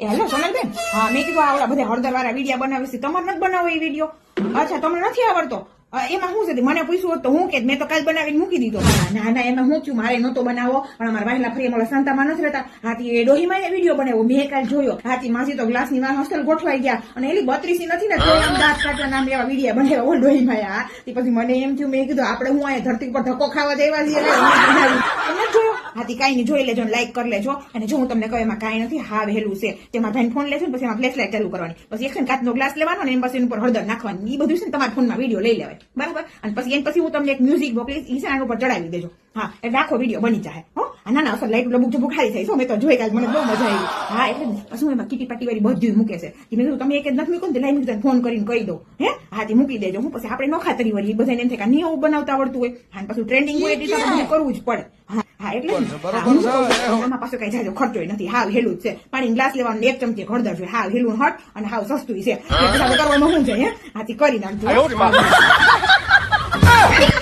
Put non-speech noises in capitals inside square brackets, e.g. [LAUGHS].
એ સોનલબેન હા મેં કીધું આ બધા હળદર વાળા વીડિયો બનાવે છે. તમારે નથી બનાવો એ વીડિયો? અચ્છા, તમને નથી આવડતો? એમાં શું છે? મને પૂછ્યું હોત હું કે, મેં તો કાલ બનાવીને મૂકી દીધો. ના ના, એમાં હું થયું? મારે નહોતો બનાવો, પણ અમારા વાહેલા ફરી અમારા સંતામાં નથી રહેતા. હાથી એ ડોહીમાં એ વીડિયો બનાવ્યો. મેં કાલ જોયો. હાથી માસી તો ગ્લાસની વાર હોસ્ટેલ ગોઠવાઈ ગયા. અને એની બત્રીસી નથી ને તો દાંત કાઢવા નામ એવા વીડિયો બનાવ્યા ઓલ ડોહીમાં આ પછી મને એમ થયું, મેં કીધું, આપણે હું અહીંયા ધરતી પર ધક્કો ખાવા દેવા છીએ. એમ જોયો? હાથી કાંઈ નહીં જોઈ લેજો લાઈક કરી લેજો. અને જો હું તમને કહું એમાં કાંઈ નથી હા વહેલું છે. તેમાં ભાઈ ફોન લેજો ને પછી એમાં ફ્લેશ લાઇટ ચાલુ કરવાની. પછી એક કાચનો ગ્લાસ લેવાનો ને એમ પછી એની ઉપર હળદર નાખવાની. એ બધું છે ને તમારા ફોનમાં વીડિયો લઈ લેવાય. બરાબર? અને પછી એની પછી હું તમને એક મ્યુઝિક મોકલીશ ઈ છે ઉપર ચડાવી દેજો. હા એટલે આખો વીડિયો બની જાય. હો? ના ના અસર લાઈટ લબુક જબુક ખાલી થાય છો મેં તો જોઈ કાલ મને બહુ મજા આવી. હા એટલે હું એમાં કીટી પાટી વાળી બધું મૂકે છે. કે મેં કીધું તમે એક જ નથી મૂકો ને લાઈ મૂકી ફોન કરીને કહી દો હે? હા તે મૂકી દેજો. હું પછી આપણે નોખા તરી વળી. બધાને એમ થાય કે નહીં આવું બનાવતા આવડતું હોય. હા પછી ટ્રેન્ડિંગ હોય એટલે કરવું જ પડે. હા. હા એટલે આમાં પાછું કઈ જાજો ખર્ચો નથી. હાલ હેલું જ છે. પાણી ગ્લાસ લેવાનું એક ચમચી હળદર જોઈએ હાવ હેલું હટ અને હાલ સસ્તું છે. કરવાનું શું છે હાથી કરી નાખજો [LAUGHS]